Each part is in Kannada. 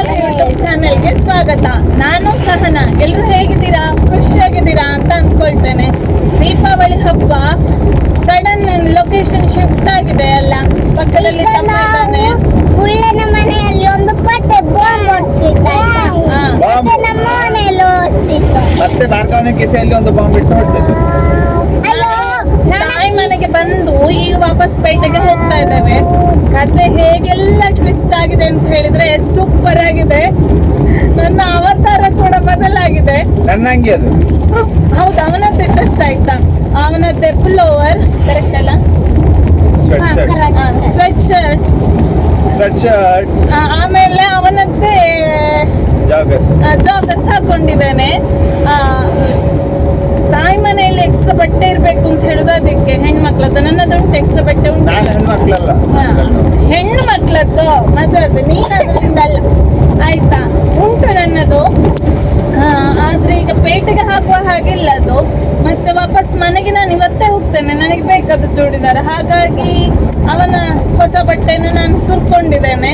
ಕಮಲ್ ಯೂಟ್ಯೂಬ್ ಚಾನೆಲ್ಗೆ ಸ್ವಾಗತ. ನಾನು ಸಹನ. ಎಲ್ಲರೂ ಹೇಗಿದ್ದೀರಾ? ಖುಷಿಯಾಗಿದ್ದೀರಾ ಅಂತ ಅನ್ಕೊಳ್ತೇನೆ. ದೀಪಾವಳಿ ಹಬ್ಬ ಸಡನ್ ಲೊಕೇಶನ್ ಶಿಫ್ಟ್ ಆಗಿದೆ ಅಲ್ಲ? ಪಕ್ಕದಲ್ಲಿ ತಮ್ಮ ಇದ್ದಾನೆ. ಮನೆಯಲ್ಲಿ ಒಂದು ಪಟ್ಟೆ ಬಾಂಬ್ ಹೊಡ್ಸಿತ್ತು ಆಯ್ತಾ? ಹಾ. ಮತ್ತೆ ನಮ್ಮ ಮನೆಯಲ್ಲಿ ಹೊಡ್ಸಿತ್ತು ಮತ್ತೆ ಭಾರ್ಗವನ ಕಿಸೆಯಲ್ಲಿ ಒಂದು ಬಾಂಬ್ ಇಟ್ಟು ಬಂದು ಈಗ ವಾಪಸ್ ಪೇಟೆಗೆ ಹೋಗ್ತಾ ಇದ್ದೇವೆ. ಕತೆ ಹೇಗೆಲ್ಲ ಟ್ವಿಸ್ಟ್ ಆಗಿದೆ ಅಂತ ಹೇಳಿದ್ರೆ ಸೂಪರ್ ಆಗಿದೆ. ನನ್ನ ಅವತಾರ ಕೂಡ ಬದಲಾಗಿದೆ. ನನ್ನಂಗೆ ಅದು. ಹೌದು ಅವನದ್ದೇ ಡ್ರೆಸ್ ಆಯ್ತಾ? ಅವನದ್ದೇ ಪುಲ್ಲೋವರ್ ಕರೆಕ್ಟ್ ಅಲ್ಲ? ಸ್ವೆಟ್ ಶರ್ಟ್ ಆಮೇಲೆ ಅವನದ್ದೇ ಜಾಗರ್ಸ್ ಜಾಗರ್ಸ್ ಹಾಕೊಂಡಿದ್ದಾನೆ. ಆ, ತಾಯಿ ಮನೆಯಲ್ಲಿ ಎಕ್ಸ್ಟ್ರಾ ಬಟ್ಟೆ ಇರ್ಬೇಕು ಅಂತ ಹೇಳುದು ಅದಕ್ಕೆ. ಹೆಣ್ಮಕ್ಳದ್ದು. ನನ್ನದು ಉಂಟು ಎಕ್ಸ್ಟ್ರಾ ಬಟ್ಟೆ ಉಂಟು ಹೆಣ್ಣು ಮಕ್ಳದ್ದು ಮತ್ತೆ ಅದು ನೀನು ಅದರಿಂದ ಅಲ್ಲ. ಆಯ್ತಾ? ಉಂಟು ನನ್ನದು. ಆದ್ರೆ ಈಗ ಪೇಟೆಗೆ ಹಾಕುವ ಹಾಗಿಲ್ಲ ಅದು. ಮತ್ತೆ ವಾಪಸ್ ಮನೆಗೆ ನಾನು ಇವತ್ತೇ ಹೋಗ್ತೇನೆ. ನನಗೆ ಬೇಕಾದ ಚೂಡಿದಾರ. ಹಾಗಾಗಿ ಅವನ ಹೊಸ ಬಟ್ಟೆಯನ್ನು ನಾನು ಸುರ್ಕೊಂಡಿದ್ದೇನೆ.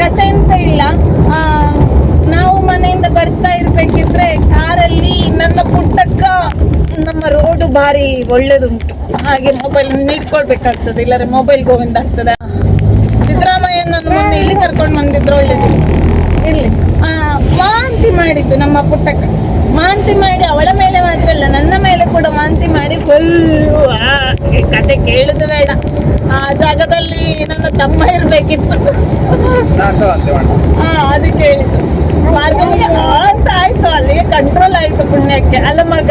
ಕತೆ ಎಂತ ಇಲ್ಲ. ನಾವು ಮನೆಯಿಂದ ಬರ್ತಾ ಇರ್ಬೇಕಿದ್ರೆ ಕಾರಲ್ಲಿ ನನ್ನ ಪುಟ್ಟಕ್ಕ ನಮ್ಮ ರೋಡು ಭಾರಿ ಒಳ್ಳೇದುಂಟು. ಹಾಗೆ ಮೊಬೈಲ್ ಇಟ್ಕೊಳ್ಬೇಕಾಗ್ತದೆ ಇಲ್ಲದ್ರೆ ಮೊಬೈಲ್ ಗೋವಿಂದ ಆಗ್ತದೆ. ಸಿದ್ದರಾಮಯ್ಯನನ್ನು ಮೊನ್ನೆ ಇಲ್ಲಿ ಕರ್ಕೊಂಡು ಬಂದಿದ್ರು, ಒಳ್ಳೇದು. ಇಲ್ಲಿ. ವಾಂತಿ ಮಾಡಿದ್ದು ನಮ್ಮ ಪುಟ್ಟಕ್ಕ. ವಾಂತಿ ಮಾಡಿ ಅವಳ ಮೇಲೆ ಮಾತ್ರ ಅಲ್ಲ, ನನ್ನ ಮೇಲೆ ಕೂಡ ವಾಂತಿ ಮಾಡಿ ಫುಲ್ ಕತೆ ಕೇಳುದು ಬೇಡ. ಆ ಜಾಗದಲ್ಲಿ ನನ್ನ ತಮ್ಮ ಇರ್ಬೇಕಿತ್ತು. ಹಾ ಅದಕ್ಕೆ ಹೇಳಿದ್ದು ಭಾರ್ಗವಿಗೆ ಆ ಅಂತ ಆಯ್ತು ಅಲ್ಲಿಗೆ ಕಂಟ್ರೋಲ್ ಆಯ್ತು ಪುಣ್ಯಕ್ಕೆ. ಅಲ್ಲ ಮಗ?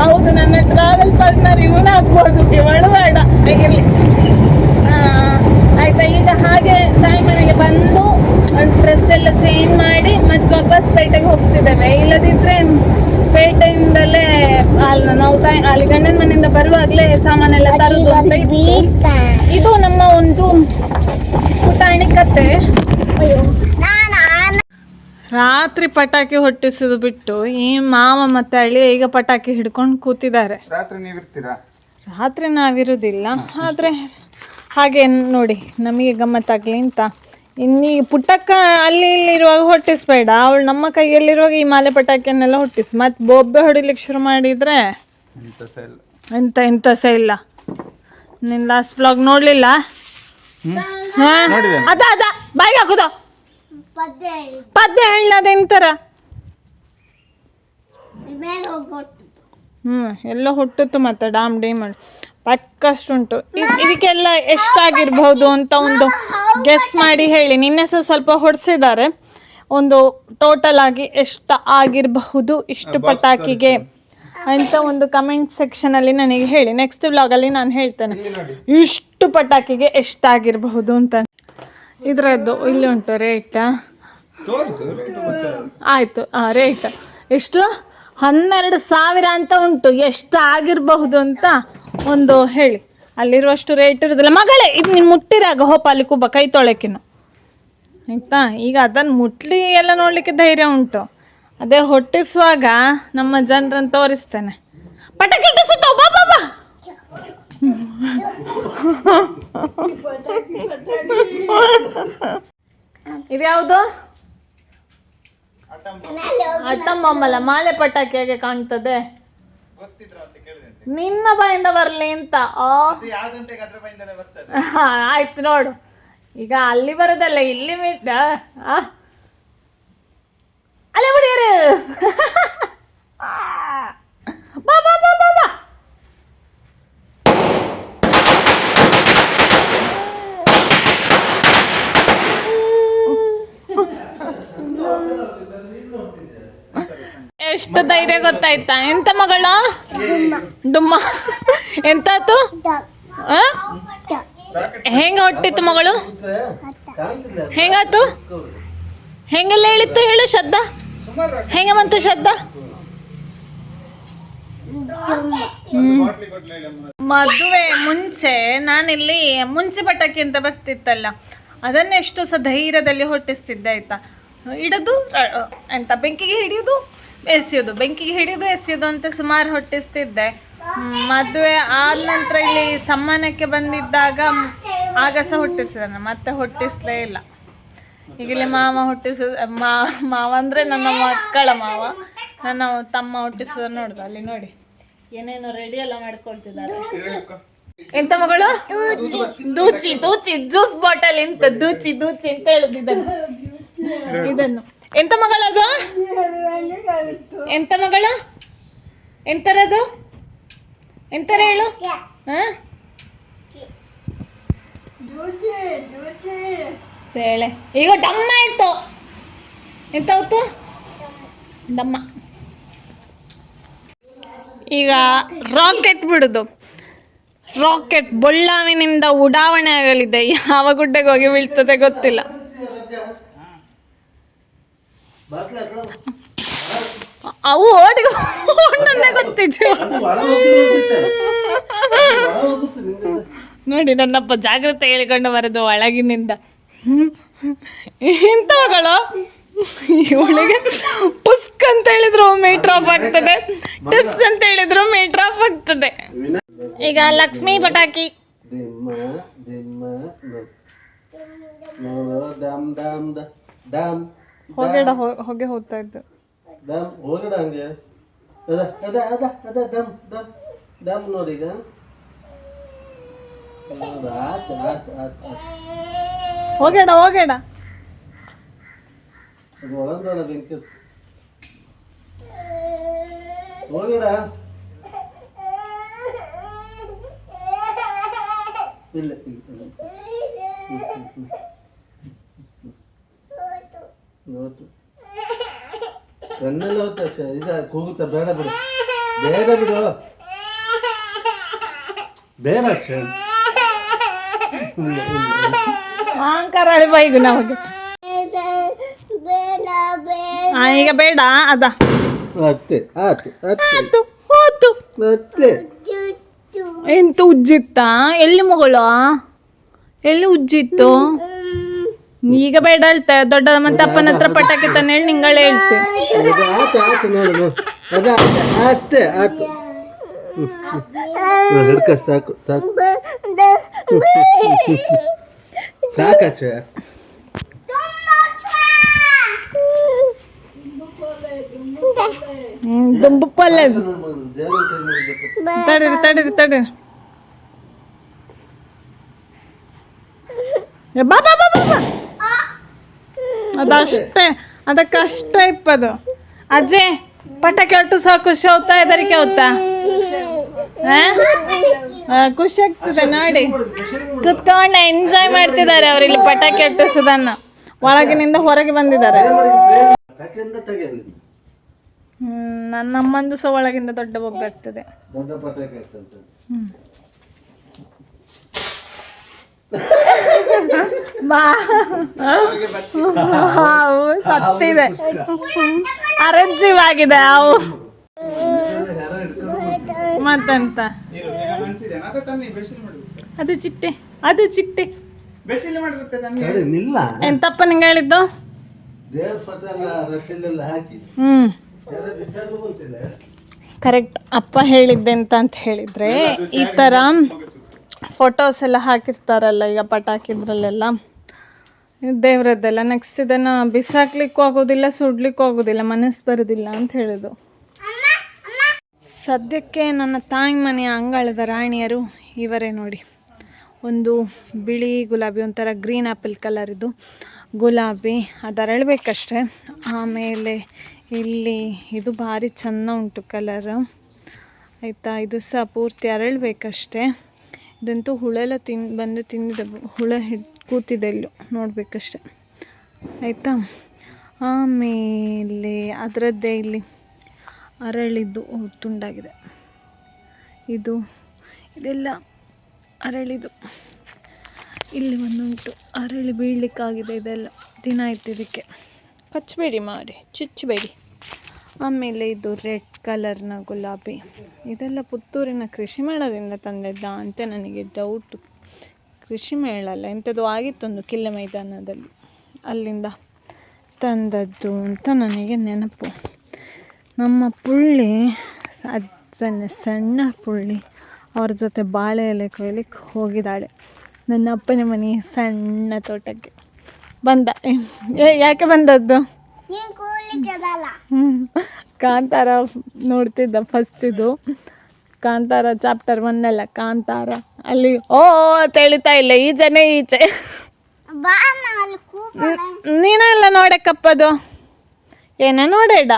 ಹೌದು ನನ್ನ ಟ್ರಾವೆಲ್ ಪಾರ್ಟ್ನರ್ ಇವನು ಆಗ್ಬೋದು. ಇವಳು ಬೇಡ. ಹೇಗಿರ್ಲಿ? ಆ, ಆಯ್ತಾ ಈಗ ಹಾಗೆ ತಾಯಿ ಮನೆಗೆ ಬಂದು ಡ್ರೆಸ್ ಎಲ್ಲ ಚೇಂಜ್ ಮಾಡಿ ಮತ್ತೆ ವಾಪಸ್ ಪೇಟೆಗೆ ಹೋಗ್ತಿದ್ದೇವೆ. ಇಲ್ಲದಿದ್ರೆ ಪೇಟೆಯಿಂದಲೇ ಅಲ್ಲಿ ನಾವು ತಾಯಿ ಅಲ್ಲಿ ಗಂಡನ ಮನೆಯಿಂದ ಬರುವಾಗಲೇ ಸಾಮಾನೆಲ್ಲ ತರುದು ಅಂತ ಇತ್ತು. ಇದು ನಮ್ಮ ಒಂದು ಪುಟಾಣಿ ಕತೆ. ರಾತ್ರಿ ಪಟಾಕಿ ಹೊಟ್ಟಿಸೋದು ಬಿಟ್ಟು ಈ ಮಾವ ಮತ್ತೆ ಅಳಿ ಈಗ ಪಟಾಕಿ ಹಿಡ್ಕೊಂಡು ಕೂತಿದ್ದಾರೆ. ರಾತ್ರಿ ನೀವು ಆದ್ರೆ ರಾತ್ರಿ ನಾವಿರುವುದಿಲ್ಲ ಆದರೆ ಹಾಗೆ ನೋಡಿ ನಮಗೆ ಗಮ್ಮತ್ತಾಗ್ಲಿ ಅಂತ. ಇನ್ನೀ ಪುಟ್ಟಕ್ಕ ಅಲ್ಲಿ ಇಲ್ಲಿ ಇರುವಾಗ ಹೊಟ್ಟಿಸ್ಬೇಡ. ಅವಳು ನಮ್ಮ ಕೈಯಲ್ಲಿರುವಾಗ ಈ ಮಾಲೆ ಪಟಾಕಿಯನ್ನೆಲ್ಲ ಹುಟ್ಟಿಸ್. ಮತ್ತೆ ಬೊಬ್ಬೆ ಹೊಡಿಲಿಕ್ಕೆ ಶುರು ಮಾಡಿದರೆ ಎಂತ ಎಂತ ಸಹ ಇಲ್ಲ. ನಿನ್ನ ಲಾಸ್ಟ್ ಬ್ಲಾಗ್ ನೋಡಲಿಲ್ಲ? ಹಾಂ? ನೋಡಿದೆ. ಅದ ಅದ. ಬಾಯಿಗೆ ಹಾಕುದ. ಪದ್ಯ ಹೇಳಿ. ಪದ್ಯ ಹೇಳದೆಂತರ ಮೇಲೆ ಹೋಗ್ಬಿಟ್ಟು ಹ್ಞೂ ಎಲ್ಲ ಹುಟ್ಟಿತ್ತು ಮತ್ತೆ ಡಾಮ್ ಡೇಮ್ ಪಕ್ಕಷ್ಟುಂಟು ಉಂಟು ಇದಕ್ಕೆಲ್ಲ ಎಷ್ಟಾಗಿರ್ಬಹುದು ಅಂತ ಒಂದು ಗೆಸ್ ಮಾಡಿ ಹೇಳಿ. ನಿನ್ನೆ ಸಹ ಸ್ವಲ್ಪ ಹೊಡೆಸಿದ್ದಾರೆ ಒಂದು ಟೋಟಲ್ ಆಗಿ ಎಷ್ಟು ಆಗಿರಬಹುದು ಇಷ್ಟು ಪಟಾಕಿಗೆ ಅಂತ ಒಂದು ಕಮೆಂಟ್ ಸೆಕ್ಷನಲ್ಲಿ ನನಗೆ ಹೇಳಿ. ನೆಕ್ಸ್ಟ್ ವ್ಲಾಗಲ್ಲಿ ನಾನು ಹೇಳ್ತೇನೆ. ಇಷ್ಟು ಪಟಾಕಿಗೆ ಎಷ್ಟಾಗಿರಬಹುದು ಅಂತ. ಇದರದ್ದು ಇಲ್ಲಿ ಉಂಟು ರೇಟ್ ಆಯ್ತು. ಆ ರೇಟ್ ಎಷ್ಟು? ಹನ್ನೆರಡು ಸಾವಿರ ಅಂತ ಉಂಟು. ಎಷ್ಟು ಆಗಿರಬಹುದು ಅಂತ. ಒಂದು ಹೇಳಿ, ಅಲ್ಲಿರುವಷ್ಟು ರೇಟ್ ಇರೋದಿಲ್ಲ. ಮಗಳೇ, ಇದು ನೀನು ಮುಟ್ಟಿರಾಗ ಹೋಪ ಅಲ್ಲಿ ಕುಬ್ಬ, ಕೈ ತೊಳಕಿನ ಆಯ್ತಾ? ಈಗ ಅದನ್ನು ಮುಟ್ಲಿ ಎಲ್ಲ ನೋಡಲಿಕ್ಕೆ ಧೈರ್ಯ ಉಂಟು. ಅದೇ ಹೊಟ್ಟಿಸುವಾಗ ನಮ್ಮ ಜನರನ್ನು ತೋರಿಸ್ತೇನೆ. ಪಟಾಕಿ ಬಾಬಾ ಇದ್ಯಾವುದು ಅಟ್ಟಮ್ಮಲ್ಲ ಮಾಲೆ ಪಟಾಕಿ ಹೇಗೆ ಕಾಣ್ತದೆ ನಿನ್ನ ಬಾಯಿಂದ ಬರ್ಲಿ ಅಂತ. ಆಯ್ತು ನೋಡು. ಈಗ ಅಲ್ಲಿ ಬರೋದಲ್ಲ ಇಲ್ಲಿ ಮಿಟ್ಟ ಅಲ್ಲ ಬಾ ಬಾ ಬಾ ಎಷ್ಟು ಧೈರ್ಯ ಗೊತ್ತಾಯ್ತಾ? ಎಂತ ಮಗಳ? ಡುಮ್ಮ. ಎಂತಾತು? ಆ? ಹೆಂಗ ಹೊಟ್ಟಿತ್ತು ಮಗಳು? ಹೆಂಗಾತು? ಹೆಂಗೆಲ್ಲ ಹೇಳಿತ್ತು ಹೇಳು ಶ್ರದ್ಧ. ಹೆಂಗ ಬಂತು ಶ್ರದ್ಧ ಮದುವೆ ಮುಂಚೆ ನಾನಿಲ್ಲಿ ಮುಂಚೆ ಪಟಾಕಿ ಅಂತ ಬರ್ತಿತ್ತಲ್ಲ, ಅದನ್ನೆಷ್ಟು ಸಹ ಧೈರ್ಯದಲ್ಲಿ ಹೊಟ್ಟಿಸ್ತಿದ್ದೆ ಆಯ್ತಾ? ಇಡೋದು ಎಂತ, ಬೆಂಕಿಗೆ ಹಿಡಿಯೋದು ಎಸೆಯೋದು. ಬೆಂಕಿಗೆ ಹಿಡಿದು ಎಸೆಯೋದು ಅಂತ ಸುಮಾರು ಹೊಟ್ಟಿಸ್ತಿದ್ದೆ. ಮದುವೆ ಆದ ನಂತರ ಇಲ್ಲಿ ಸಮ್ಮಾನಕ್ಕೆ ಬಂದಿದ್ದಾಗ ಆಗ ಸಹ ಮತ್ತೆ ಹುಟ್ಟಿಸ್ಲೇ ಇಲ್ಲ. ಈಗ ಇಲ್ಲಿ ಮಾವ ಹುಟ್ಟಿಸ ಮಾವ ಅಂದ್ರೆ ನನ್ನ ಮಕ್ಕಳ ಮಾವ. ನನ್ನ ತಮ್ಮ ಹುಟ್ಟಿಸೋದ ನೋಡುದು, ಅಲ್ಲಿ ನೋಡಿ. ಏನೇನೋ ರೆಡಿ ಎಲ್ಲ ಮಾಡ್ಕೊಳ್ತಿದ್ದಾರೆ. ಎಂತ ಮಗಳು? ದೂಚಿ ದೂಚಿ ಜ್ಯೂಸ್ ಬಾಟಲ್ ಎಂತ ದೂಚಿ ದೂಚಿ ಅಂತ ಹೇಳುದು ಇದನ್ನು. ಇದನ್ನು. ಎಂತ ಮಗಳದು? ಎಂತ ಮಗಳು? ಎಂತರದು? ಎಂತರ ಹೇಳು. ಹ? ಸೇಳೆ. ಈಗ ಡಮ್ಮ ಇತ್ತು ಎಂತ ಹೊತ್ತು? ಡಮ್ಮ. ಈಗ ರಾಕೆಟ್ ಬಿಡುದು. ರಾಕೆಟ್ ಬೊಳ್ಳಾವಿನಿಂದ ಉಡಾವಣೆ ಆಗಲಿದೆ. ಯಾವ ಗುಡ್ಡೆಗೆ ಹೋಗಿ ಬೀಳ್ತದೆ ಗೊತ್ತಿಲ್ಲ. ಅವು ಓಟಿಗೆ ಓಡನ್ನೇ ಗೊತ್ತಿತ್ತು ನೋಡಿ ನನ್ನಪ್ಪ ಜಾಗ್ರತೆ ಹೇಳಿಕೊಂಡು ಬರೋದು ಒಳಗಿನಿಂದ ಇಂಥವುಗಳು ಇವಳಿಗೆ ಪುಸ್ಕ್ ಅಂತ ಹೇಳಿದ್ರು ಮೀಟರ್ ಆಫ್ ಆಗ್ತದೆ ಟಿಸ್ ಅಂತ ಹೇಳಿದ್ರು ಮೀಟರ್ ಆಫ್ ಆಗ್ತದೆ ಈಗ ಲಕ್ಷ್ಮೀ ಪಟಾಕಿ ನೋಡು ದಮ್ ದಮ್ ಡ ಡಮ್ ಹೊಗೆಡ ಹೊಗೆ ಹೋಗ್ತಾ ಇದ್ದು ಡಮ್ ಹೋಗಡ ಹಂಗೆ. ಅದ ಅದ ಅದ ಅದ ಡಮ್ ಡಮ್ ಡಮ್ ನೋಡಿ ಈಗ. ನೋಡು, ಆತ್ ಆತ್ ಆತ್ ಆತ್. ಹೋಗೇಡ ಹೋಗೇಡ. ಅದು ಒಳಂದೊಳ ಬೆಂಕಿ ಹತ್ತು. ಹೋಗಡ. ಇಲ್ಲ ಇಲ್ಲ ಇಲ್ಲ. ಹ್ಮ್, ಹ್ಮ್, ಹ್ಮ್. ನೋತು ಕಣ್ಣೆಲ್ಲ ಹೋಗ್ತಾ ಅಕ್ಷ- ಇದ ಕೂಗುತ್ತಾ ಬೇಡ ಬಿಡು. ಬೇಡ ಬಿಡು. ಬೇಡ ಅಕ್ಷ ಅಹಂಕಾರ ಬೈಗು ನಮಗೆ? ಬೇಡ ಬೇಡ ಆ, ಈಗ ಬೇಡ ಅದ. ಅತ್ತೆ ಆತು ಅತ್ತೆ. ಆತು ಹೋತು. ಅತ್ತೆ. ಎಂತ ಉಜ್ಜಿತ್ತ? ಎಲ್ಲಿ ಮಗಳು? ಎಲ್ಲಿ ಉಜ್ಜಿತ್ತು? ಈಗ ಬೇಡ ಹೇಳ್ತಾ ದೊಡ್ಡ ಮತ್ತೆ ಅಪ್ಪನ ಹತ್ರ ಪಟಾಕಿ ತಾನೆ ಹೇಳಿ ನಿಂಗಳೇ ಹೇಳ್ತೆ. ಅದು ಆತು ಆತು ನೋಡು ನೋಡು. ಅದ ಅತ್ತೆ ಆತು ಹಿಡ್ಕ ಸಾಕು ಸಾಕು. ಸಾಕಾಚ ಹ್ಮ್ ದುಂಬು ಅದು. ಮುಗಿಬೇಕು ತಡೀರಿ ತಡೀರಿ ತಡೀರಿ. ಏ, ಬಾ ಬಾ ಬಾ ಬಾ ಬಾ. ಅದಷ್ಟೇ. ಅದಕ್ಕಷ್ಟೇ ಇಪ್ಪದು. ಅಜ್ಜಿ ಪಟಾಕಿ ಒಟ್ಟು ಸಹ ಖುಷಿ ಹೋಗ್ತಾ ಇದ್ದಾರೆ ಹೋಗ್ತಾ ಖುಷಿ ಆಗ್ತದೆ ನೋಡಿ. ಕುತ್ಕೊಂಡ ಎಂಜಾಯ್ ಮಾಡ್ತಿದ್ದಾರೆ ಅವ್ರು ಇಲ್ಲಿ ಪಟಾಕಿ ಅಟ್ಟಿಸೋದನ್ನ ಒಳಗಿನಿಂದ ಹೊರಗೆ ಬಂದಿದ್ದಾರೆ. ಹ್ಮ್, ನನ್ನ ಅಮ್ಮಂದು ಸಹ ಒಳಗಿಂದ ದೊಡ್ಡ ಬೊಬ್ಬೆ ಆಗ್ತದೆ ದೊಡ್ಡ ಪಟಾಕಿ ಆಗ್ತಂತ ಹಾವು ಸತ್ತಿದೆ. ಅರಜ್ಜಿವಾಗಿದೆ ಹಾವು ಮತ್ತೆಂತ? ಅದ ತನ್ನಿ ಬೆಸಿಲ್ ಮಾಡು. ಅದು ಚಿಟ್ಟೆ ಅದು ಚಿಟ್ಟೆ. ಎಂತಪ್ಪ ನಿಂಗೆ ಹೇಳಿದ್ದು? ಹ್ಮ್. ಕರೆಕ್ಟ್ ಅಪ್ಪ ಹೇಳಿದ್ದೆ ಅಂತ ಹೇಳಿದ್ರೆ ಈ ಥರ ಫೋಟೋಸ್ ಎಲ್ಲ ಹಾಕಿರ್ತಾರಲ್ಲ ಈಗ ಪಟಾಕಿದ್ರಲ್ಲೆಲ್ಲ ದೇವ್ರದ್ದೆಲ್ಲ ನೆಕ್ಸ್ಟ್ ಇದನ್ನು ಬಿಸಾಕ್ಲಿಕ್ಕೂ ಆಗೋದಿಲ್ಲ, ಸುಡ್ಲಿಕ್ಕೂ ಆಗೋದಿಲ್ಲ, ಮನಸ್ಸು ಬರೋದಿಲ್ಲ ಅಂತ ಹೇಳೋದು. ಸದ್ಯಕ್ಕೆ ನನ್ನ ತಾಯಿ ಮನೆಯ ಅಂಗಳದ ರಾಣಿಯರು ಇವರೇ ನೋಡಿ. ಒಂದು ಬಿಳಿ ಗುಲಾಬಿ, ಒಂಥರ ಗ್ರೀನ್ ಆ್ಯಪಲ್ ಕಲರಿದು ಗುಲಾಬಿ ಅದು ಅರಳಬೇಕಷ್ಟೆ ಆಮೇಲೆ ಇಲ್ಲಿ ಇದು ಭಾರಿ ಚೆಂದ ಉಂಟು ಕಲರ್ ಆಯಿತಾ, ಇದು ಸಹ ಪೂರ್ತಿ ಅರಳಬೇಕಷ್ಟೆ. ಇದಂತೂ ಹುಳೆಲ್ಲ ತಿಂದು ಬಂದು ತಿಂದಿದೆ. ಹುಳ ಹಿಡ್ ಕೂತಿದೆ ನೋಡಬೇಕಷ್ಟೇ. ನೋಡಬೇಕಷ್ಟೆ ಆಯಿತಾ? ಆಮೇಲೆ ಅದರದ್ದೇ ಇಲ್ಲಿ ಅರಳಿದ್ದು ತುಂಡಾಗಿದೆ. ಇದು, ಇದೆಲ್ಲ ಅರಳಿದು ಇಲ್ಲಿ ಒಂದುಂಟು ಅರಳಿ ಬೀಳಲಿಕ್ಕಾಗಿದೆ ಇದೆಲ್ಲ. ದಿನ ಆಯ್ತು ಇದಕ್ಕೆ. ಕಚ್ಚಬೇಡಿ ಮಾಡಿ ಚುಚ್ಚಬೇಡಿ. ಆಮೇಲೆ ಇದು ರೆಡ್ ಕಲರ್ನ ಗುಲಾಬಿ. ಇದೆಲ್ಲ ಪುತ್ತೂರಿನ ಕೃಷಿ ಮೇಳದಿಂದ ತಂದಿದ್ದ ಅಂತ ನನಗೆ ಡೌಟು ಕೃಷಿ ಮೇಳ ಅಲ್ಲ ಎಂಥದ್ದು ಆಗಿತ್ತೊಂದು ಕಿಲ್ಲೆ ಮೈದಾನದಲ್ಲಿ. ಅಲ್ಲಿಂದ ತಂದದ್ದು ಅಂತ ನನಗೆ ನೆನಪು. ನಮ್ಮ ಪುಳ್ಳಿ ಸಣ್ಣ ಸಣ್ಣ ಪುಳ್ಳಿ ಅವ್ರ ಜೊತೆ ಬಾಳೆ ಎಲೆ ಕೊಯ್ಲಿಕ್ಕೆ ಹೋಗಿದ್ದಾಳೆ. ನನ್ನ ಅಪ್ಪನ ಮನೆ ಸಣ್ಣ ತೋಟಕ್ಕೆ ಬಂದ. ಏ- ಯಾಕೆ ಬಂದದ್ದು? ಹ್ಞೂ ಕಾಂತಾರ ನೋಡ್ತಿದ್ದ ಫಸ್ಟ್ ಇದು. ಕಾಂತಾರ ಚಾಪ್ಟರ್ ಒನ್ ಅಲ್ಲ ಕಾಂತಾರ. ಅಲ್ಲಿ ಓ ತಿಳಿತಾ ಇಲ್ಲ ಈಚೆನೆ ಈಚೆ. ಬಾ ಅಲ್ಲಿ ಕೂಪ ನೀನೆಲ್ಲ ನೋಡಕ್ಕಪ್ಪದು ಏನ ನೋಡೇಡ.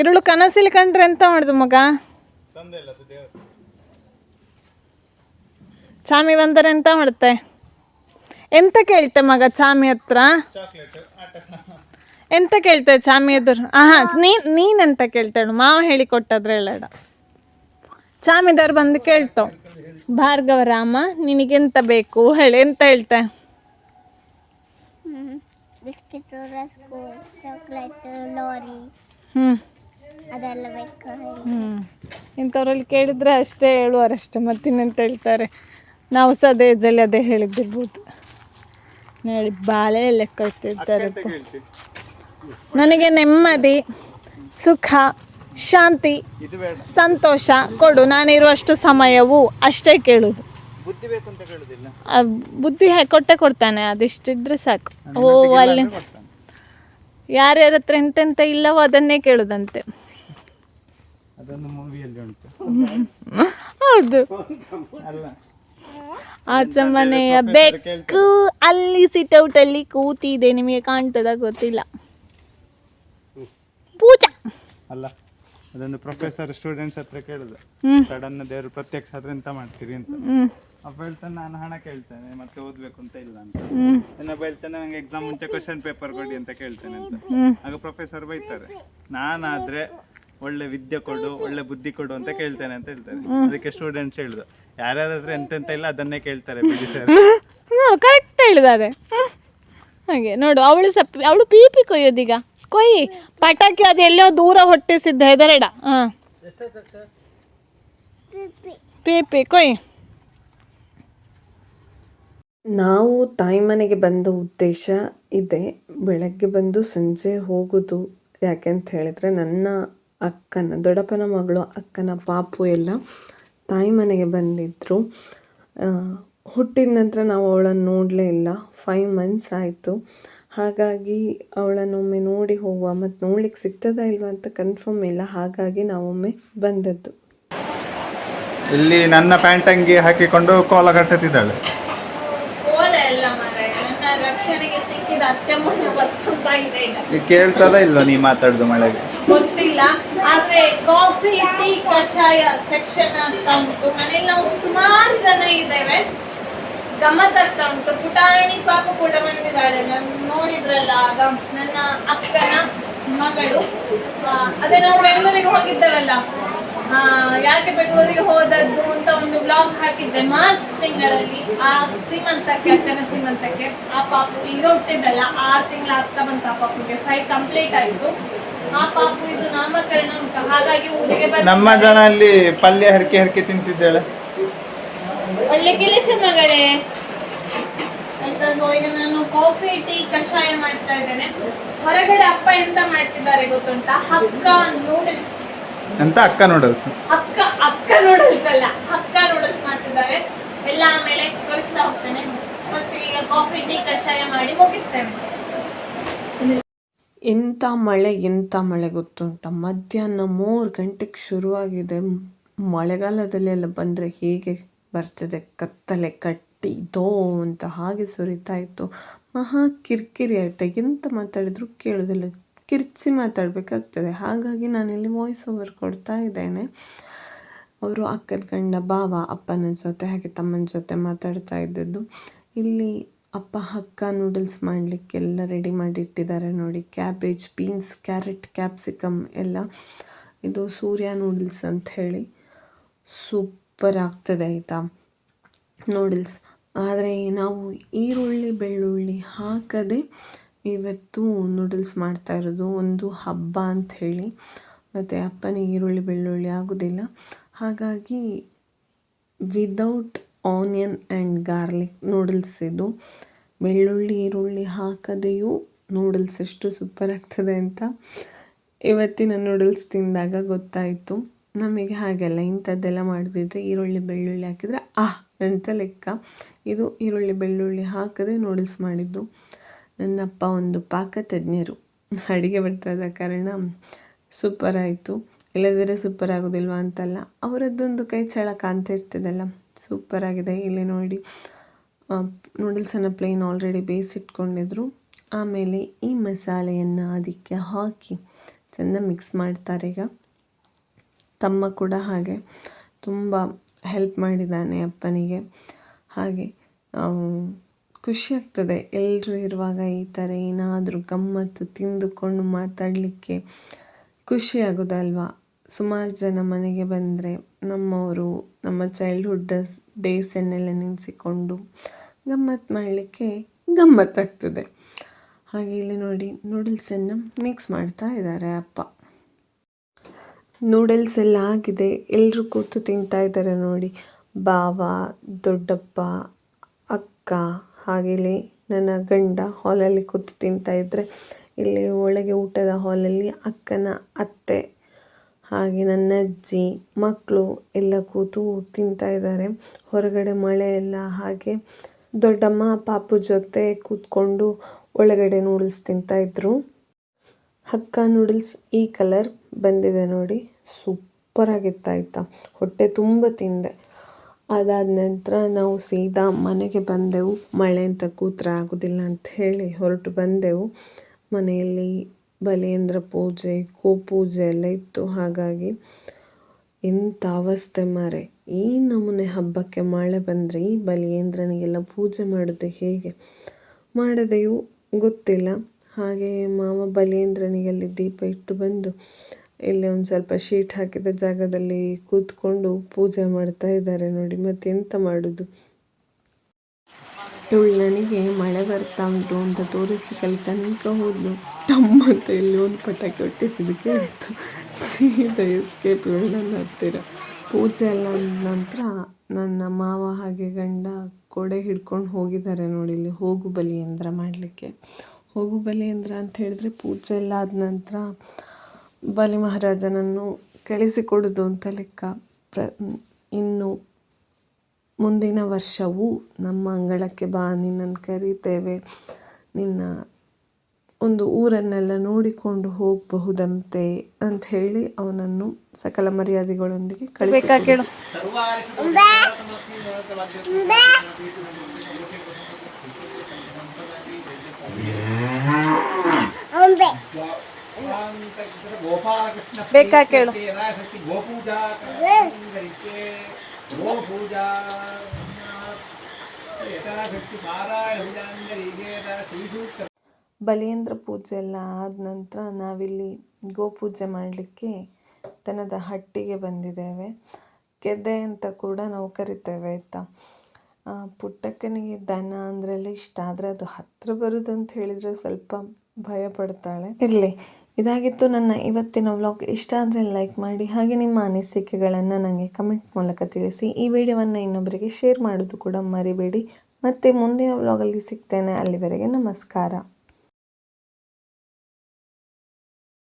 ಇರುಳು ಕನಸಲ್ಲಿ ಕಂಡ್ರೆ ಎಂತ ಮಾಡುದು ಮಗ? ತಂದೆ ಇಲ್ಲ ಅದು ದೇವರು ಚಾಮಿ ಬಂದರೆ ಎಂತ ಮಾಡುತ್ತೆ? ಎಂತ ಕೇಳ್ತೆ ಮಗ ಚಾಮಿ ಹತ್ರ? ಚಾಕ್ಲೇಟ್ ಆಟ ಎಂತ ಕೇಳ್ತಾಳೆ ಚಾಮಿ ಎದುರು? ಆಹಾ ನೀನ್ ನೀನೆಂತ ಕೇಳ್ತಾಳು? ಮಾವ ಹೇಳಿಕೊಟ್ಟದ್ರೆ ಹೇಳಡ ಚಾಮಿದವ್ರು ಬಂದು ಕೇಳ್ತಾವ್ ಭಾರ್ಗವ ರಾಮ ನಿನಗೆಂತ ಬೇಕು? ಹೇಳಿ ಎಂತ ಹೇಳ್ತಾ? Biscuit rusk chocolate lorry. ಹ್ಮ್. ಅದೆಲ್ಲ ಬೇಕು ಇಂಥವ್ರಲ್ಲಿ ಕೇಳಿದ್ರೆ ಅಷ್ಟೇ ಹೇಳುವರಷ್ಟೇ ಮತ್ತಿನ್ನೆಂತ ಹೇಳ್ತಾರೆ? ನಾವು ಸಹ ಅದೇ ಏಜಲ್ಲಿ ಅದೇ ಹೇಳಿದ್ದಿರ್ಬೋದು. ಹೇಳಿ ಬಾಳೆ ಲೆಕ್ಕ ಇರ್ತಿರ್ತಾರೆ ಹೇಳ್ತಿ ನನಗೆ ನೆಮ್ಮದಿ ಸುಖ ಶಾಂತಿ ಸಂತೋಷ ಕೊಡು. ನಾನಿರುವಷ್ಟು ಸಮಯವು ಅಷ್ಟೇ ಕೇಳುದು ಬುದ್ಧಿ ಕೊಟ್ಟೆ ಕೊಡ್ತಾನೆ ಅದಿಷ್ಟಿದ್ರೆ ಸಾಕು. ಓ ಅಲ್ಲಿ. ಯಾರ್ಯಾರ ಹತ್ರ ಎಂತೆಂತ ಇಲ್ಲವೋ ಅದನ್ನೇ ಕೇಳುದಂತೆ. ಹೌದು. ಅಲ್ಲ. ಆಚೆ ಮನೆಯ ಬೆಕ್ಕು ಅಲ್ಲಿ ಸಿಟೌಟಲ್ಲಿ ಕೂತಿದೆ. ನಿಮಗೆ ಕಾಣ್ತದ ಗೊತ್ತಿಲ್ಲ. ಪೂಜಾ ಅಲ್ಲ ಅದೊಂದು ಪ್ರೊಫೆಸರ್ ಸ್ಟೂಡೆಂಟ್ಸ್ ಹತ್ರ ಕೇಳಿದೆ ಸಡನ್ ದೇವರು ಪ್ರತ್ಯಕ್ಷ ಆದ್ರೆ ಎಂತ ಮಾಡ್ತೀರಿ ಅಂತ ಅಪ್ಪ ಹೇಳ್ತಾನೆ ನಾನು ಹಣ ಕೇಳ್ತೇನೆ ಮತ್ತೆ ಓದ್ಬೇಕು ಅಂತ ಇಲ್ಲ ಅಂತ ಇನ್ನೊಬ್ಬ ಹೇಳ್ತಾನೆ ನಂಗೆ ಎಕ್ಸಾಮ್ ಮುಂಚೆ ಕ್ವಶನ್ ಪೇಪರ್ ಕೊಡಿ ಅಂತ ಕೇಳ್ತೇನೆ ಅಂತ ಆಗ ಪ್ರೊಫೆಸರ್ ಬೈತಾರೆ ನಾನಾದ್ರೆ ಒಳ್ಳೆ ವಿದ್ಯೆ ಕೊಡು ಒಳ್ಳೆ ಬುದ್ಧಿ ಕೊಡು ಅಂತ ಕೇಳ್ತೇನೆ ಅಂತ ಹೇಳ್ತಾರೆ ಅದಕ್ಕೆ ಸ್ಟೂಡೆಂಟ್ಸ್ ಹೇಳುದು ಯಾರ್ಯಾರಾದ್ರೆ ಎಂತೆಂತ ಇಲ್ಲ ಅದನ್ನೇ ಕೇಳ್ತಾರೆ ಬಿಡಿ ಸರ್ ಕರೆಕ್ಟ್ ಹೇಳಿದ್ದಾರೆ ಹಾಗೆ ನೋಡು ಅವಳು ಸಪ್ ಅವಳು ಪೀಪಿ ಕೊಯ್ಯೋದೀಗ ಕೊಯ್ಯಿ ಪಟಾಕಿ ಅದು ಎಲ್ಲೋ ದೂರ ಹೊಟ್ಟಿಸಿದ್ದ ಹೆದರಡ ಪೀಪಿ, ಕೊಯ್. ನಾವು ತಾಯಿ ಮನೆಗೆ ಬಂದ ಉದ್ದೇಶ ಇದೆ. ಬೆಳಗ್ಗೆ ಬಂದು ಸಂಜೆ ಹೋಗುದು. ಯಾಕೆ ಅಂತ ಹೇಳಿದ್ರೆ ನನ್ನ ಅಕ್ಕನ, ದೊಡ್ಡಪ್ಪನ ಮಗಳು, ಅಕ್ಕನ ಪಾಪು ಎಲ್ಲ ತಾಯಿ ಮನೆಗೆ ಬಂದಿದ್ರು. ಹುಟ್ಟಿದ ನಂತರ ನಾವು ಅವಳನ್ನು ನೋಡಲೇ ಇಲ್ಲ. ಫೈವ್ ಮಂತ್ಸ್ ಆಯಿತು. ಹಾಗಾಗಿ ಅವಳನ್ನೊಮ್ಮೆ ನೋಡಿ ಹೋಗುವ ಮತ್ತು ನೋಡ್ಲಿಕ್ಕೆ ಸಿಗ್ತದಾ ಇಲ್ವಾ ಅಂತ ಕನ್ಫರ್ಮ್ ಇಲ್ಲ. ಹಾಗಾಗಿ ನಾವೊಮ್ಮೆ ಬಂದದ್ದು. ಇಲ್ಲಿ ನನ್ನ ಪ್ಯಾಂಟ್ ಅಂಗಿ ಹಾಕಿಕೊಂಡು ಕೋಲ ಕಟ್ಟುತ್ತಿದ್ದಾಳೆ ಓಲೆ ಮಾರಾಯ ನನ್ನ ರಕ್ಷಣೆಗೆ ಸಿಕ್ಕಿದ ಅತ್ಯಮೂಲ್ಯ ವಸ್ತು ಇದೆ ಈಗ. ಈಗ ಕೇಳ್ತದ ಇಲ್ಲ ನೀ ಮಾತಾಡುದು ಮಳೆಗೆ? ಗೊತ್ತಿಲ್ಲ ಆದ್ರೆ ಕಾಫಿ ಟೀ ಕಷಾಯ ಸೆಕ್ಷನ್ ಅಂತ ಉಂಟು. ಮನೇಲಿ ನಾವು ಸುಮಾರು ಜನ ಇದ್ದೇವೆ. ಗಮ್ಮತ್ ಆಗ್ತಾ ಉಂಟು ಪುಟಾಣಿ ಪಾಪ ಕೂಡ ಬಂದಿದ್ದಾಳೆ. ನಾನು ನೋಡಿದ್ರಲ್ಲ ಆಗ ನನ್ನ ಅಕ್ಕನ ಮಗಳು. ಅದೇ ನಾವು ಬೆಂಗಳೂರಿಗೆ ಹೋಗಿದ್ದೇವಲ್ಲ ಯಾಕೆ ಬೆಂಗಳೂರಿಗೆ ಹೋದದ್ದು ಅಂತ ಒಂದು ಬ್ಲಾಗ್ ಹಾಕಿದ್ದೆ. ಮಾರ್ಚ್ ತಿಂಗಳಲ್ಲಿ ಆ ಸೀಮಂತಕ್ಕೆ, ಅಕ್ಕನ ಸೀಮಂತಕ್ಕೆ ಆ ಪಾಪು ಈಗ ಹುಟ್ಟಿದ್ದಲ್ಲ. ಆರು ತಿಂಗಳ ಆಗ್ತಾ ಬಂತ ಆ ಪಾಪುಗೆ. ಫೈವ್ ಕಂಪ್ಲೀಟ್ ಆಯ್ತು. ಆ ಪಾಪು ಇದು ನಾಮಕರಣ ಉಂಟು. ಹಾಗಾಗಿ ಊರಿಗೆ ನಮ್ಮ ಪಲ್ಯ ಹರಕೆ ಹರಕೆ ತಿಂತಿದ್ದಾಳೆ. ಒಳ್ಳೆ ಕೆಲಸ ಮಗಳೇ. ಆಯ್ತಾ ಸೊ ಈಗ ನಾನು ಕಾಫಿ ಟೀ ಕಷಾಯ ಮಾಡ್ತಾ ಇದ್ದೇನೆ. ಹೊರಗಡೆ ಅಪ್ಪ ಎಂತ ಮಾಡ್ತಿದ್ದಾರೆ ಗೊತ್ತುಂಟಾ? ಹಕ್ಕ ನೂಡಲ್ಸ್ ಅಂತ ಅಕ್ಕ ನೂಡಲ್ಸ್ ಅಕ್ಕ ಅಕ್ಕ ನೂಡಲ್ಸ್ ಅಲ್ಲ ಹಕ್ಕ ನೂಡಲ್ಸ್ ಮಾಡ್ತಿದ್ದಾರೆ. ಎಲ್ಲ ಆಮೇಲೆ ತೋರಿಸ್ತಾ ಹೋಗ್ತೇನೆ. ಫಸ್ಟ್ ಈಗ ಕಾಫಿ ಟೀ ಕಷಾಯ ಮಾಡಿ ಮುಗಿಸ್ತೇನೆ. ಎಂಥ ಮಳೆ ಎಂಥ ಮಳೆ ಗೊತ್ತುಂಟ? ಮಧ್ಯಾಹ್ನ ಮೂರು ಗಂಟೆಗೆ ಶುರುವಾಗಿದೆ. ಮಳೆಗಾಲದಲ್ಲಿ ಎಲ್ಲ ಬಂದರೆ ಹೇಗೆ? ಬರ್ತದೆ, ಕತ್ತಲೆ ಕಟ್ಟಿ, ದೋ ಅಂತ ಹಾಗೆ ಸುರಿತಾ ಇತ್ತು. ಮಹಾ ಕಿರಿಕಿರಿ ಆಯಿತು. ಎಂತ ಮಾತಾಡಿದ್ರು ಕೇಳೋದಿಲ್ಲ. ಕಿರ್ಚಿ ಮಾತಾಡಬೇಕಾಗ್ತದೆ. ಹಾಗಾಗಿ ನಾನಿಲ್ಲಿ ವಾಯ್ಸ್ ಓವರ್ ಕೊಡ್ತಾ ಇದ್ದೇನೆ. ಅವರು ಅಕ್ಕನ ಗಂಡ ಬಾವ ಅಪ್ಪನ ಜೊತೆ, ಹಾಗೆ ತಮ್ಮನ ಜೊತೆ ಮಾತಾಡ್ತಾ ಇದ್ದದ್ದು. ಇಲ್ಲಿ ಅಪ್ಪ ಹಕ್ಕ ನೂಡಲ್ಸ್ ಮಾಡಲಿಕ್ಕೆಲ್ಲ ರೆಡಿ ಮಾಡಿಟ್ಟಿದ್ದಾರೆ ನೋಡಿ. ಕ್ಯಾಬೇಜ್ ಬೀನ್ಸ್ ಕ್ಯಾರೆಟ್ ಕ್ಯಾಪ್ಸಿಕಮ್ ಎಲ್ಲ. ಇದು ಸೂರ್ಯ ನೂಡಲ್ಸ್ ಅಂತ ಹೇಳಿ ಸೂಪರ್ ಆಗ್ತದೆ ಆಯಿತಾ? ನೂಡಲ್ಸ್ ಆದರೆ ನಾವು ಈರುಳ್ಳಿ, ಬೆಳ್ಳುಳ್ಳಿ ಹಾಕದೆ ಇವತ್ತು ನೂಡಲ್ಸ್ ಮಾಡ್ತಾ ಇರೋದು ಒಂದು ಹಬ್ಬ ಅಂತ ಹೇಳಿ. ಮತ್ತು ಅಪ್ಪನಿಗೆ ಈರುಳ್ಳಿ, ಬೆಳ್ಳುಳ್ಳಿ ಆಗೋದಿಲ್ಲ. ಹಾಗಾಗಿ without onion and garlic noodles ಇದು. ಬೆಳ್ಳುಳ್ಳಿ, ಈರುಳ್ಳಿ ಹಾಕದೆಯೂ ನೂಡಲ್ಸ್ ಎಷ್ಟು ಸೂಪರ್ ಆಗ್ತದೆ ಅಂತ ಇವತ್ತಿನ ನೂಡಲ್ಸ್ ತಿಂದಾಗ ಗೊತ್ತಾಯಿತು. ನಮಗೆ ಹಾಗೆಲ್ಲ ಇಂಥದ್ದೆಲ್ಲ ಮಾಡಿದ್ರೆ ಈರುಳ್ಳಿ, ಬೆಳ್ಳುಳ್ಳಿ ಹಾಕಿದರೆ ಆ ಅಂತ ಲೆಕ್ಕ. ಇದು ಈರುಳ್ಳಿ, ಬೆಳ್ಳುಳ್ಳಿ ಹಾಕದೆ ನೂಡಲ್ಸ್ ಮಾಡಿದ್ದು. ನನ್ನಪ್ಪ ಒಂದು ಪಾಕ ತಜ್ಞರು. ಅಡುಗೆ ಭಟ್ರಾದ ಕಾರಣ ಸೂಪರ್ ಆಯಿತು ಇಲ್ಲದಿದ್ದರೆ ಸೂಪರ್ ಆಗೋದಿಲ್ವಾ ಅಂತಲ್ಲ. ಅವರದ್ದೊಂದು ಕೈ ಚಳ ಕಾಣ್ತಾ ಇರ್ತದಲ್ಲ. ಸೂಪರ್ ಆಗಿದೆ ಇಲ್ಲಿ ನೋಡಿ. ನೂಡಲ್ಸನ್ನು ಪ್ಲೇನ್ ಆಲ್ರೆಡಿ ಬೇಯಿಸಿಟ್ಕೊಂಡಿದ್ರು. ಆಮೇಲೆ ಈ ಮಸಾಲೆಯನ್ನು ಅದಕ್ಕೆ ಹಾಕಿ, ಚೆಂದ ಮಿಕ್ಸ್ ಮಾಡ್ತಾರೆ ಈಗ. ತಮ್ಮ ಕೂಡ ಹಾಗೆ ತುಂಬ ಹೆಲ್ಪ್ ಮಾಡಿದ್ದಾನೆ ಅಪ್ಪನಿಗೆ. ಹಾಗೆ ಖುಷಿ ಆಗ್ತದೆ ಎಲ್ಲರೂ ಇರುವಾಗ ಈ ಥರ ಏನಾದರೂ ಗಮ್ಮತ್ತು ತಿಂದುಕೊಂಡು ಮಾತಾಡಲಿಕ್ಕೆ ಖುಷಿ ಆಗೋದಲ್ವಾ? ಸುಮಾರು ಜನ ಮನೆಗೆ ಬಂದರೆ ನಮ್ಮವರು ನಮ್ಮ ಚೈಲ್ಡ್ಹುಡ್ ಡೇಸನ್ನೆಲ್ಲ ನೆನೆಸಿಕೊಂಡು ಗಮ್ಮತ್ತು ಮಾಡಲಿಕ್ಕೆ ಗಮ್ಮತ್ತಾಗ್ತದೆ. ಹಾಗೆ ಇಲ್ಲಿ ನೋಡಿ ನೂಡಲ್ಸನ್ನು ಮಿಕ್ಸ್ ಮಾಡ್ತಾ ಇದ್ದಾರೆ ಅಪ್ಪ. ನೂಡಲ್ಸ್ ಎಲ್ಲ ಆಗಿದೆ. ಎಲ್ಲರೂ ಕೂತು ತಿಂತಾ ಇದ್ದಾರೆ ನೋಡಿ. ಬಾವ, ದೊಡ್ಡಪ್ಪ, ಅಕ್ಕ ಹಾಗೆಯೇ ನನ್ನ ಗಂಡ ಹಾಲಲ್ಲಿ ಕೂತು ತಿಂತಾ ಇದ್ದರೆ ಇಲ್ಲಿ ಒಳಗೆ ಊಟದ ಹಾಲಲ್ಲಿ ಅಕ್ಕನ ಅತ್ತೆ, ಹಾಗೆ ನನ್ನ ಅಜ್ಜಿ ಮಕ್ಕಳು ಎಲ್ಲ ಕೂತು ತಿಂತಾ ಇದ್ದಾರೆ. ಹೊರಗಡೆ ಮಳೆ ಎಲ್ಲ ಹಾಗೆ ದೊಡ್ಡಮ್ಮ, ಪಾಪು ಜೊತೆ ಕೂತ್ಕೊಂಡು ಒಳಗಡೆ ನೂಡಲ್ಸ್ ತಿಂತಾ ಇದ್ರು. ಹಕ್ಕ ನೂಡಲ್ಸ್ ಈ ಕಲರ್ ಬಂದಿದೆ ನೋಡಿ. ಸೂಪರ್ ಆಗಿತ್ತು ಆಯಿತಾ. ಹೊಟ್ಟೆ ತುಂಬ ತಿಂದೆ. ಅದಾದ ನಂತರ ನಾವು ಸೀದಾ ಮನೆಗೆ ಬಂದೆವು. ಮಳೆ ಅಂತ ಕೂತ್ರೆ ಆಗೋದಿಲ್ಲ ಅಂತ ಹೇಳಿ ಹೊರಟು ಬಂದೆವು. ಮನೆಯಲ್ಲಿ ಬಲಿಯೇಂದ್ರ ಪೂಜೆ, ಗೋಪೂಜೆ ಎಲ್ಲ ಇತ್ತು. ಹಾಗಾಗಿ ಎಂಥ ಅವಸ್ಥೆ ಮಾರೆ. ಈ ನಮೂನೆ ಹಬ್ಬಕ್ಕೆ ಮಳೆ ಬಂದರೆ ಈ ಬಲಿಯೇಂದ್ರನಿಗೆಲ್ಲ ಪೂಜೆ ಮಾಡೋದು ಹೇಗೆ? ಮಾಡದೆಯೂ ಗೊತ್ತಿಲ್ಲ. ಹಾಗೆ ಮಾವ ಬಲಿಯೇಂದ್ರನಿಗೆ ಅಲ್ಲಿ ದೀಪ ಇಟ್ಟು ಬಂದು ಇಲ್ಲಿ ಒಂದು ಸ್ವಲ್ಪ ಶೀಟ್ ಹಾಕಿದ ಜಾಗದಲ್ಲಿ ಕೂತ್ಕೊಂಡು ಪೂಜೆ ಮಾಡ್ತಾ ಇದ್ದಾರೆ ನೋಡಿ, ಮತ್ತೆ ಎಂತ ಮಾಡುದು? ಇವಳು ನನಗೆ ಮಳೆ ಬರ್ತಾ ಉಂಟು ಅಂತ ತೋರಿಸ್ಲಿಕ್ಕೆ ಅಲ್ಲಿ ತನಕ ಹೋದ್ಲು. ತಮ್ಮ ಅಂತ ಇಲ್ಲಿ ಒಂದು ಪಟಾಕಿ ಒಟ್ಟಿಸಿದಕ್ಕೆ ಆಯಿತು ಸೀದಾ ನನ್ನ ಹತ್ತಿರ ಪೂಜೆ ಎಲ್ಲ ನಂತರ ನನ್ನ ಮಾವ ಹಾಗೆ ಗಂಡ ಕೊಡೆ ಹಿಡ್ಕೊಂಡು ಹೋಗಿದ್ದಾರೆ ನೋಡಿ, ಇಲ್ಲಿ ಹೋಗು ಬಲಿಯೇಂದ್ರ ಮಾಡಲಿಕ್ಕೆ. ಹೋಗು ಬಲಿಯೇಂದ್ರ ಅಂತ ಹೇಳಿದ್ರೆ ಪೂಜೆ ಎಲ್ಲ ಆದ ನಂತರ ಬಲಿ ಮಹಾರಾಜನನ್ನು ಕಳಿಸಿಕೊಡೋದು ಅಂತ ಲೆಕ್ಕ. ಪ್ರ ಇನ್ನು ಮುಂದಿನ ವರ್ಷವೂ ನಮ್ಮ ಅಂಗಳಕ್ಕೆ ಬಾ ನಿನ್ನನ್ನು ಕರೀತೇವೆ. ನಿನ್ನ ಒಂದು ಊರನ್ನೆಲ್ಲ ನೋಡಿಕೊಂಡು ಹೋಗಬಹುದಂತೆ ಅಂತ ಹೇಳಿ ಅವನನ್ನು ಸಕಲ ಮರ್ಯಾದೆಗಳೊಂದಿಗೆ ಕಳಿಸಿ ಬೇಕಾ ಕೇಳು. ಬಲಿಯೇಂದ್ರ ಪೂಜೆ ಎಲ್ಲ ಆದ ನಂತರ ನಾವಿಲ್ಲಿ ಗೋಪೂಜೆ ಮಾಡಲಿಕ್ಕೆ ದನದ ಹಟ್ಟಿಗೆ ಬಂದಿದ್ದೇವೆ. ಗೆದ್ದೆ ಅಂತ ಕೂಡ ನಾವು ಕರಿತೇವೆ ಆಯಿತಾ? ಪುಟ್ಟಕ್ಕನಿಗೆ ದನ ಅಂದ್ರೆಲ್ಲ ಇಷ್ಟ, ಆದರೆ ಅದು ಹತ್ತಿರ ಅಂತ ಹೇಳಿದರೆ ಸ್ವಲ್ಪ ಭಯ ಪಡ್ತಾಳೆ. ಇರಲಿ, ಇದಾಗಿತ್ತು ನನ್ನ ಇವತ್ತಿನ ವ್ಲಾಗ್ ಇಷ್ಟ ಆದರೆ ಲೈಕ್ ಮಾಡಿ, ಹಾಗೆ ನಿಮ್ಮ ಅನಿಸಿಕೆಗಳನ್ನು ನನಗೆ ಕಮೆಂಟ್ ಮೂಲಕ ತಿಳಿಸಿ. ಈ ವಿಡಿಯೋವನ್ನು ಇನ್ನೊಬ್ಬರಿಗೆ ಶೇರ್ ಮಾಡೋದು ಕೂಡ ಮರಿಬೇಡಿ. ಮತ್ತು ಮುಂದಿನ ವ್ಲಾಗಲ್ಲಿ ಸಿಗ್ತೇನೆ. ಅಲ್ಲಿವರೆಗೆ ನಮಸ್ಕಾರ.